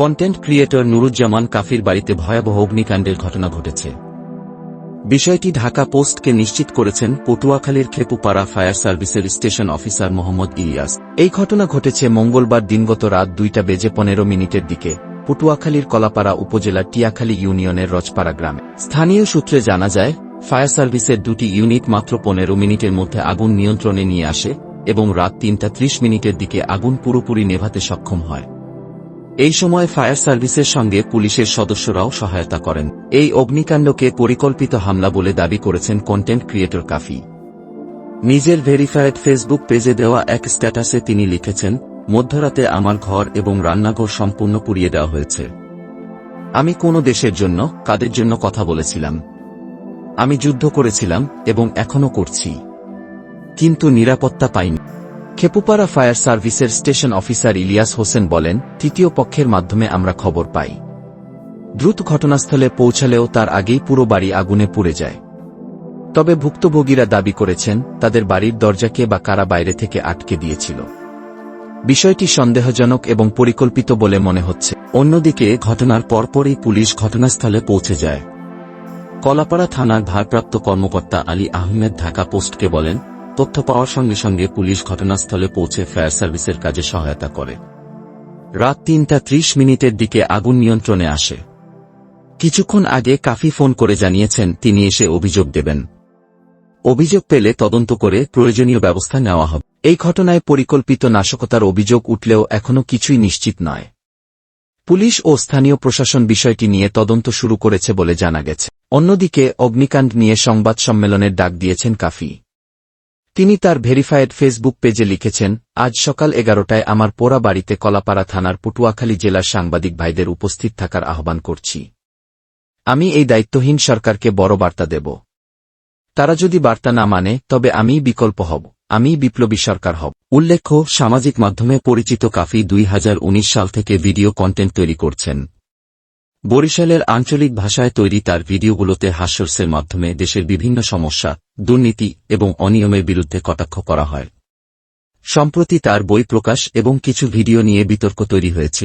Content creator Nuruzzaman কাফির বাড়িতে ভয়াবহ অগ্নিকাণ্ডের ঘটনা ঘটেছে। বিষয়টি ঢাকা পোস্টকে নিশ্চিত করেছেন পটুয়াখালীর খেপুপাড়া ফায়ার সার্ভিসের স্টেশন অফিসার মোহাম্মদ ইলিয়াস। এই ঘটনা ঘটেছে মঙ্গলবার দিনগত রাত দুইটা বেজে পনেরো মিনিটের দিকে পটুয়াখালীর কলাপাড়া উপজেলার টিয়াখালী ইউনিয়নের রজপাড়া গ্রামে। স্থানীয় সূত্রে জানা যায়, ফায়ার সার্ভিসের দুটি ইউনিট মাত্র পনেরো মিনিটের মধ্যে আগুন নিয়ন্ত্রণে নিয়ে আসে এবং রাত তিনটা ত্রিশ মিনিটের দিকে আগুন পুরোপুরি নেভাতে সক্ষম হয়। এই সময় ফায়ার সার্ভিসের সঙ্গে পুলিশের সদস্যরাও সহায়তা করেন। এই অগ্নিকাণ্ডকে পরিকল্পিত হামলা বলে দাবি করেছেন কন্টেন্ট ক্রিয়েটর কাফি। নিজের ভেরিফায়েড ফেসবুক পেজে দেওয়া এক স্ট্যাটাসে তিনি লিখেছেন, মধ্যরাতে আমার ঘর এবং রান্নাঘর সম্পূর্ণ পুড়িয়ে দেওয়া হয়েছে। আমি কোন দেশের জন্য, কাদের জন্য কথা বলেছিলাম। আমি যুদ্ধ করেছিলাম এবং এখনও করছি। কিন্তু নিরাপত্তা পাইনি। খেপুপাড়া ফায়ার সার্ভিসের স্টেশন অফিসার ইলিয়াস হোসেন বলেন, তৃতীয় পক্ষের মাধ্যমে আমরা খবর পাই। দ্রুত ঘটনাস্থলে পৌঁছালেও তার আগেই পুরো বাড়ি আগুনে পুড়ে যায়। তবে ভুক্তভোগীরা দাবি করেছেন, তাদের বাড়ির দরজাকে বা কারা বাইরে থেকে আটকে দিয়েছিল। বিষয়টি সন্দেহজনক এবং পরিকল্পিত বলে মনে হচ্ছে। অন্যদিকে, ঘটনার পরপরই পুলিশ ঘটনাস্থলে পৌঁছে যায়। কলাপাড়া থানার ভারপ্রাপ্ত কর্মকর্তা আলী আহমেদ ঢাকা পোস্টকে বলেন তথ্য পাওয়ার সঙ্গে সঙ্গে পুলিশ ঘটনাস্থলে পৌঁছে ফায়ার সার্ভিসের কাজে সহায়তা করে। রাত তিনটা ত্রিশ মিনিটের দিকে আগুন নিয়ন্ত্রণে আসে। কিছুক্ষণ আগে কাফি ফোন করে জানিয়েছেন, তিনি এসে অভিযোগ দেবেন। অভিযোগ পেলে তদন্ত করে প্রয়োজনীয় ব্যবস্থা নেওয়া হবে। এই ঘটনায় পরিকল্পিত নাশকতার অভিযোগ উঠলেও এখনও কিছুই নিশ্চিত নয়। পুলিশ ও স্থানীয় প্রশাসন বিষয়টি নিয়ে তদন্ত শুরু করেছে বলে জানা গেছে। অন্যদিকে অগ্নিকাণ্ড নিয়ে সংবাদ সম্মেলনের ডাক দিয়েছেন কাফি। তিনি তার ভেরিফায়েড ফেসবুক পেজে লিখেছেন, আজ সকাল এগারোটায় আমার পোড়া বাড়িতে কলাপাড়া থানার পটুয়াখালী জেলার সাংবাদিক ভাইদের উপস্থিত থাকার আহ্বান করছি। আমি এই দায়িত্বহীন সরকারকে বড় বার্তা দেব। তারা যদি বার্তা না মানে তবে আমি বিকল্প হব আমি বিপ্লবী সরকার হব। উল্লেখ্য, সামাজিক মাধ্যমে পরিচিত কাফি দুই হাজার উনিশ সাল থেকে ভিডিও কন্টেন্ট তৈরি করছেন। বরিশালের আঞ্চলিক ভাষায় তৈরি তার ভিডিওগুলোতে হাস্যরসের মাধ্যমে দেশের বিভিন্ন সমস্যা, দুর্নীতি এবং অনিয়মের বিরুদ্ধে কটাক্ষ করা হয়। সম্প্রতি তার বই প্রকাশ এবং কিছু ভিডিও নিয়ে বিতর্ক তৈরি হয়েছে।